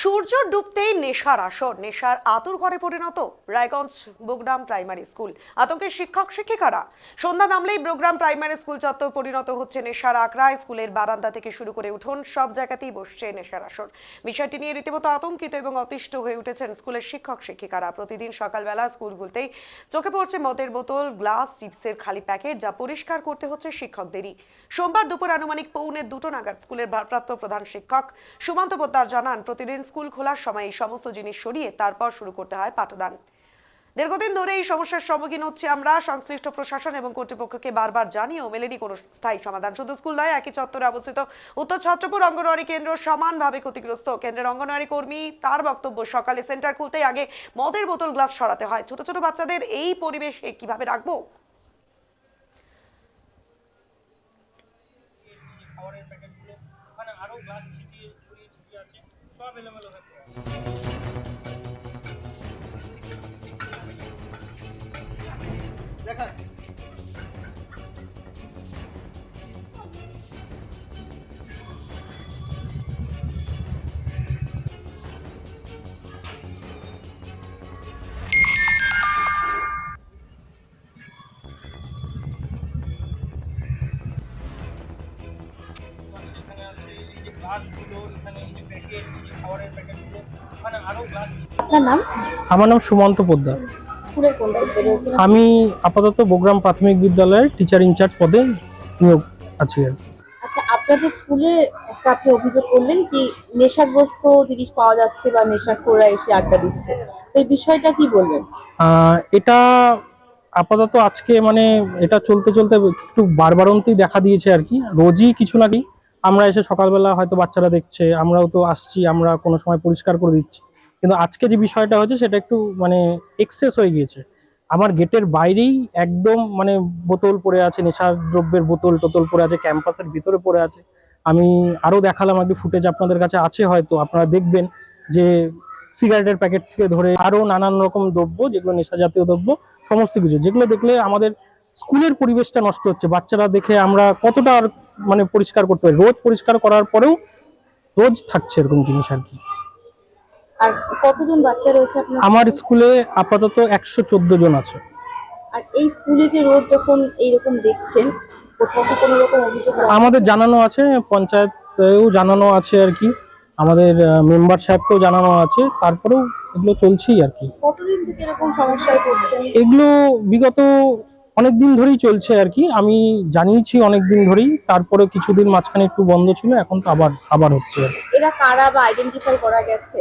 সূর্য ডুবতেই নেশার আসর, নেশার আতুর ঘরে পরিণত রায়গঞ্জ বুগরাম প্রাইমারি স্কুল। আতঙ্কের শিক্ষক, শিক্ষিকারা। সন্ধ্যা নামলেই বুগরাম প্রাইমারি স্কুল চত্বর পরিণত হচ্ছে নেশার আখড়ায়। স্কুলের বারান্দা থেকে শুরু করে উঠোন সব জায়গাতেই বসছে নেশার আসর। বিষয়টি নিয়ে রীতিমতো আতঙ্কিত এবং অতিষ্ঠ হয়ে উঠেছেন স্কুলের শিক্ষক, শিক্ষিকারা। প্রতিদিন সকালবেলা স্কুল খুলতেই চোখে পড়ছে মদের বোতল, গ্লাস, চিপসের খালি প্যাকেট যা পরিষ্কার করতে হচ্ছে শিক্ষকদেরই। সোমবার দুপুর আনুমানিক পৌনে দুটো নাগাদ স্কুলের ভারপ্রাপ্ত প্রধান শিক্ষক সুমন্ত পোদ্দার জানান, প্রতিদিন স্কুল খোলার সময় এই সমস্ত জিনিস সরিয়ে তারপর শুরু করতে হয় পাঠদান। দীর্ঘদিন ধরে এই সমস্যার সম্মুখীন হচ্ছে আমরা। সংশ্লিষ্ট প্রশাসন এবং কর্তৃপক্ষকে বারবার জানিয়েও মেলেনি কোনো স্থায়ী সমাধান। শুধু স্কুল নয়, একই চত্বরে অবস্থিত উত্তর ছত্রপুর অঙ্গনওয়াড়ি কেন্দ্র সমানভাবে ক্ষতিগ্রস্ত। কেন্দ্রের অঙ্গনওয়াড়ি কর্মী তার বক্তব্য, সকালে সেন্টার খুলতেই আগে মদের বোতল, গ্লাস সরাতে হয়। ছোট ছোট বাচ্চাদের এই পরিবেশে কীভাবে রাখব? আছে সব এলোমেলো হয়ে আপনার নাম? আমার নাম সুমন্ত পোদ্দার। স্কুলের কোন দায়িত্বে রয়েছেন আমি আপাতত বগুড়াম প্রাথমিক বিদ্যালয়ের টিচার ইনচার্জ পদে নিয়োগ আছি আর কি। আচ্ছা আপনাদের স্কুলে একটা আপনি অভিযোগ করলেন কি নেশাগ্রস্ত জিনিস পাওয়া যাচ্ছে বা এসে আড্ডা দিচ্ছে। তো এই বিষয়টা কি বলবেন? আহ, এটা আপাতত আজকে মানে এটা চলতে চলতে একটু দেখা দিয়েছে আর কি। রোজই কিছু না কি আমরা এসে সকালবেলা হয়তো বাচ্চারা দেখছে, আমরাও তো আসছি, আমরা কোনো সময় পরিষ্কার করে দিচ্ছি। কিন্তু আজকে যে বিষয়টা হচ্ছে সেটা একটু মানে এক্সেস হয়ে গিয়েছে। আমার গেটের বাইরেই একদম মানে বোতল পড়ে আছে নেশার দ্রব্যের বোতল টোতল পড়ে আছে, ক্যাম্পাসের ভিতরে পড়ে আছে। আমি আরও দেখালাম একটু ফুটেজ আপনাদের কাছে আছে হয়তো, আপনারা দেখবেন যে সিগারেটের প্যাকেট থেকে ধরে আরও নানান রকম দ্রব্য, যেগুলো নেশা জাতীয় দ্রব্য, সমস্ত কিছু। যেগুলো দেখলে আমাদের স্কুলের পরিবেশটা নষ্ট হচ্ছে। বাচ্চারা দেখে আমরা কতটা আর মানে পরিষ্কার করতে পারি। রোজ পরিষ্কার করার পরেও রোজ থাকছে এরকম জিনিস আর কি। আর কতজন বাচ্চা রয়েছে আপনার? আমার স্কুলে আপাতত একশো চোদ্দ জন আছে। আর এই স্কুলে যে রোজ যখন এইরকম দেখছেন কোথাও কি কোনো রকম অভিযোগ আমাদের জানানো আছে পঞ্চায়েতেও জানানো আছে আর কি। আমাদের মেম্বার সাহেবকেও জানানো আছে। তারপরেও এগুলো চলছেই আর কি। কতদিন থেকে এরকম সমস্যায় পড়ছেন? এগুলো বিগত অনেক দিন ধরেই চলছে আর কি। আমি জানিয়েছি অনেক দিন ধরেই তারপরে কিছুদিন মাঝখানে একটু বন্ধ ছিল এখন তো আবার আবার হচ্ছে। এরা কারা বা আইডেন্টিফাই করা গেছে?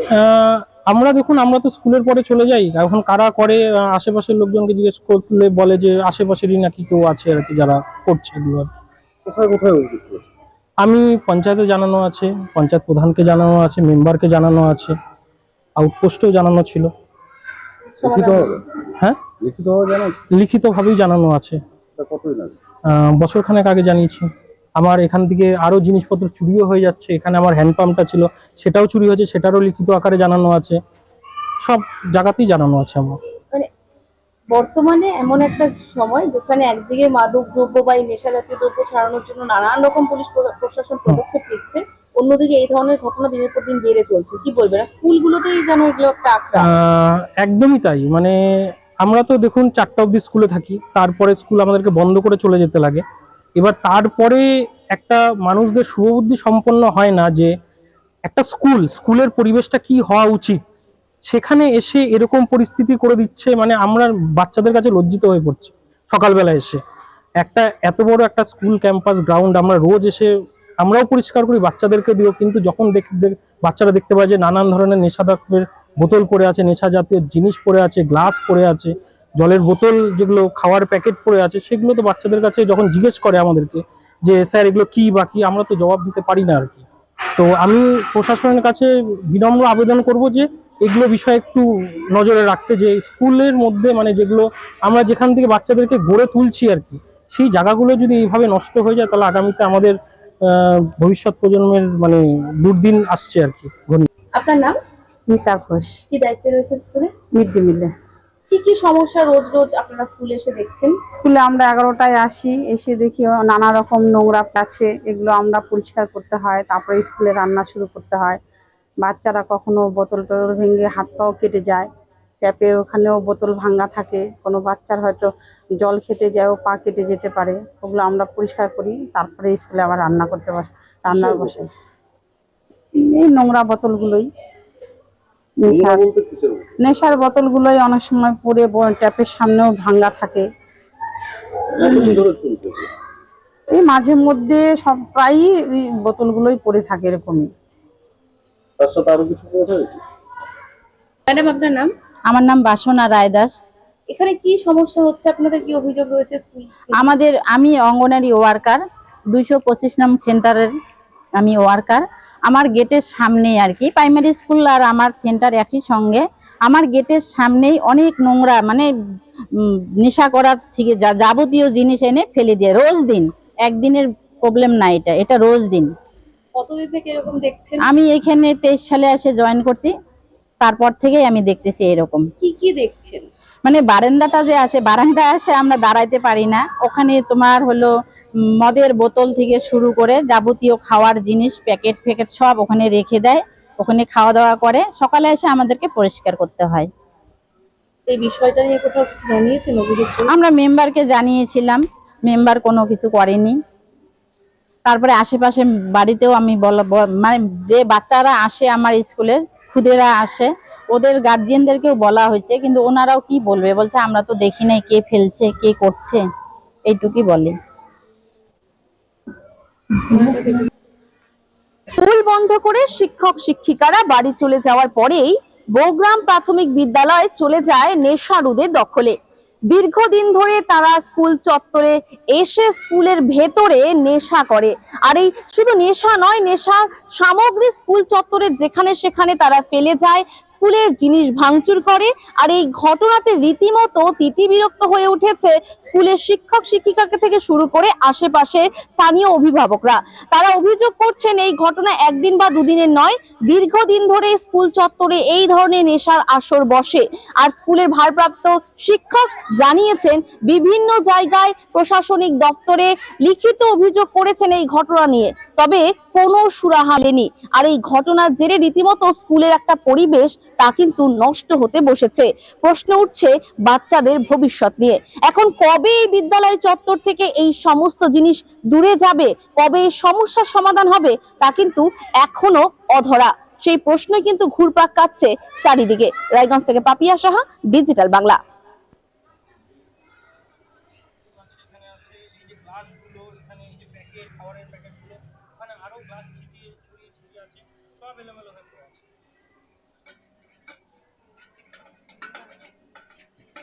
আমরা দেখুন আমরা তো স্কুলের পরে চলে যাই। এখন কারা করে আশেপাশের লোকজনকে জিজ্ঞেস করলে বলে যে আশেপাশেরই নাকি কেউ আছে আর কি যারা করছে এগুলো কোথায় কোথায় আমি পঞ্চায়েতে জানানো আছে পঞ্চায়েত প্রধানকে জানানো আছে মেম্বারকে জানানো আছে আউটপোস্টেও জানানো ছিল। হ্যাঁ? লিখিতভাবেই জানানো আছে। তা কতদিন আগে? বছরখানেক আগে জানিয়েছি। আমার এখান থেকে আরও জিনিসপত্র চুরিও হয়ে যাচ্ছে। এখানে আমার হ্যান্ডপাম্পটা ছিল সেটাও চুরি হয়েছে সেটারও লিখিত আকারে জানানো আছে। সব জায়গাতেই জানানো আছে আমার। মানে বর্তমানে এমন একটা সময় যেখানে একদিকে মাদক দ্রব্য বা এই নেশা জাতীয় দ্রব্য ছাড়ানোর জন্য নানান রকম পুলিশ প্র- প্রশাসন পদক্ষেপ নিচ্ছে অন্যদিকে এই ধরনের ঘটনা দিনের পর দিন বেড়ে চলছে। কি বলবেন? স্কুলগুলোতেই যেন এগুলো একটা একদমই তাই। মানে আমরা তো দেখুন চারটা অব্দি স্কুলে থাকি, তারপরে স্কুল আমাদেরকে বন্ধ করে চলে যেতে লাগে। এবার তারপরে একটা মানুষদের শুভবুদ্ধি সম্পন্ন হয় না যে একটা স্কুল, স্কুলের পরিবেশটা কি হওয়া উচিত? সেখানে এসে এরকম পরিস্থিতি করে দিচ্ছে মানে আমরা বাচ্চাদের কাছে লজ্জিত হয়ে পড়ছি সকালবেলা এসে। একটা এত বড় একটা স্কুল ক্যাম্পাস গ্রাউন্ড আমরা রোজ এসে আমরাও পরিষ্কার করি, বাচ্চাদেরকে দিও, কিন্তু যখন দেখ বাচ্চারা দেখতে পায় যে নানান ধরনের নেশাদ্রব্যের বোতল পড়ে আছে, নেশা জাতীয় জিনিস পড়ে আছে, গ্লাস পড়ে আছে, জলের বোতল যেগুলো খাওয়ার প্যাকেট পড়ে আছে, সেগুলো তো বাচ্চাদের কাছে যখন জিজ্ঞেস করে আমাদেরকে যে, স্যার, এগুলো কি বা কি? আমরা তো জবাব দিতে পারি না আর কি। তো আমি প্রশাসনের কাছে বিনম্র আবেদন করব যে, এগুলো বিষয়ে একটু নজরে রাখতে যে, স্কুলের মধ্যে মানে যেগুলো আমরা যেখান থেকে বাচ্চাদেরকে গড়ে তুলছি আর কি, সেই জায়গাগুলো যদি এইভাবে নষ্ট হয়ে যায়, তাহলে আগামীতে আমাদের ভবিষ্যৎ প্রজন্মের মানে দুর্দিন আসছে আর কি। আপনার নাম? মিতা ঘোষ কি দায়িত্বে রয়েছে স্কুলে? মিড ডে মিলে। কি কি সমস্যা রোজ রোজ আপনারা স্কুলে এসে দেখছেন? স্কুলে আমরা এগারোটায় আসি এসে দেখি নানা রকম নোংরা আছে এগুলো আমরা পরিষ্কার করতে হয় তারপরে স্কুলে রান্না শুরু করতে হয়। বাচ্চারা কখনো বোতল টোতল ভেঙে হাত পাও কেটে যায় ট্যাপের ওখানেও বোতল ভাঙা থাকে। কোনো বাচ্চার হয়তো জল খেতে যায়ও পা কেটে যেতে পারে। ওগুলো আমরা পরিষ্কার করি তারপরে স্কুলে আবার রান্না করতে বস রান্নার বসে। এই নোংরা বোতলগুলোই। নেশার বোতল? গুলোই অনেক সময় পরে ট্যাপের সামনেও ভাঙ্গা থাকে? এই মাঝে মধ্যে সব প্রায়ই এই বোতলগুলোই পড়ে থাকে এরকমই। ম্যাডাম আপনার নাম? আমার নাম বাসনা রায়দাস এখানে কি সমস্যা হচ্ছে? আপনাদের কি অভিযোগ রয়েছে স্কুল আমাদের আমি অঙ্গনারী ওয়ার্কার দুইশো পঁচিশ নাম সেন্টারের আমি ওয়ার্কার। আমার গেটের সামনেই আর কি। প্রাইমারি স্কুল আর আমার সেন্টার একই সঙ্গে। আমার গেটের সামনেই অনেক নোংরা মানে নেশা করার থেকে যা যাবতীয় জিনিস এনে ফেলে দিয়ে। রোজ দিন একদিনের প্রবলেম না এটা এটা রোজ দিন। কতদিন থেকে এরকম দেখছেন? আমি এখানে তেইশ সালে এসে জয়েন করছি তারপর থেকেই আমি দেখতেছি এরকম। কি কি দেখছেন? মানে বারান্দাটা যে আছে বারান্দায় আসে আমরা দাঁড়াইতে পারি না। ওখানে তোমার হলো মদের বোতল থেকে শুরু করে যাবতীয় খাওয়ার জিনিস প্যাকেট ফ্যাকেট সব ওখানে রেখে দেয়। ওখানে খাওয়া দাওয়া করে সকালে এসে আমাদেরকে পরিষ্কার করতে হয়। এই বিষয়টা নিয়ে কোথাও কিছু জানিয়েছেন আমরা মেম্বারকে জানিয়েছিলাম। মেম্বার কোনো কিছু করেনি। তারপরে আশেপাশে বাড়িতেও আমি বলা মানে যে বাচ্চারা আসে আমার স্কুলে খুদেরা আসে ওদের গার্জিয়ানদেরকেও বলা হয়েছে, কিন্তু ওনারাও কি বলবে? বলছে, আমরা তো দেখি নাই কে ফেলছে, কে করছে। এইটুকুই বলে। স্কুল বন্ধ করে শিক্ষক, শিক্ষিকারা বাড়ি চলে যাওয়ার পরেই বৌগ্রাম প্রাথমিক বিদ্যালয়ে চলে যায় নেশারুদের দখলে। দীর্ঘদিন ধরে তারা স্কুল চত্বরে এসে স্কুলের ভেতরে নেশা করে। আর এই শুধু নেশা নয় নেশার সামগ্রী স্কুল চত্বরে যেখানে সেখানে তারা ফেলে যায়, স্কুলের জিনিস ভাঙচুর করে। আর এই ঘটনাতে রীতিমতো তিতিবিরক্ত হয়ে উঠেছে স্কুলের শিক্ষক শিক্ষিকাকে থেকে শুরু করে আশেপাশের স্থানীয় অভিভাবকরা। তারা অভিযোগ করছেন এই ঘটনা একদিন বা দুদিনের নয়, দীর্ঘদিন ধরে স্কুল চত্বরে এই ধরনের নেশার আসর বসে। আর স্কুলের ভারপ্রাপ্ত শিক্ষক জানিয়েছেন, বিভিন্ন জায়গায় প্রশাসনিক দপ্তরে লিখিত অভিযোগ করেছেন এই ঘটনা নিয়ে। তবে কোনো সুরাহা মেলেনি। আর এই ঘটনার জেরে রীতিমতো স্কুলের একটা পরিবেশ তা কিন্তু নষ্ট হতে বসেছে। প্রশ্ন উঠছে বাচ্চাদের ভবিষ্যৎ নিয়ে। এখন কবে এই বিদ্যালয় চত্বর থেকে এই সমস্ত জিনিস দূরে যাবে? কবে এই সমস্যার সমাধান হবে? তা কিন্তু এখনও অধরা। সেই প্রশ্ন কিন্তু ঘুরপাক কাচ্ছে চারিদিকে। রায়গঞ্জ থেকে পাপিয়া সাহা, ডিজিটাল বাংলা। সব এলোমেলো হয়ে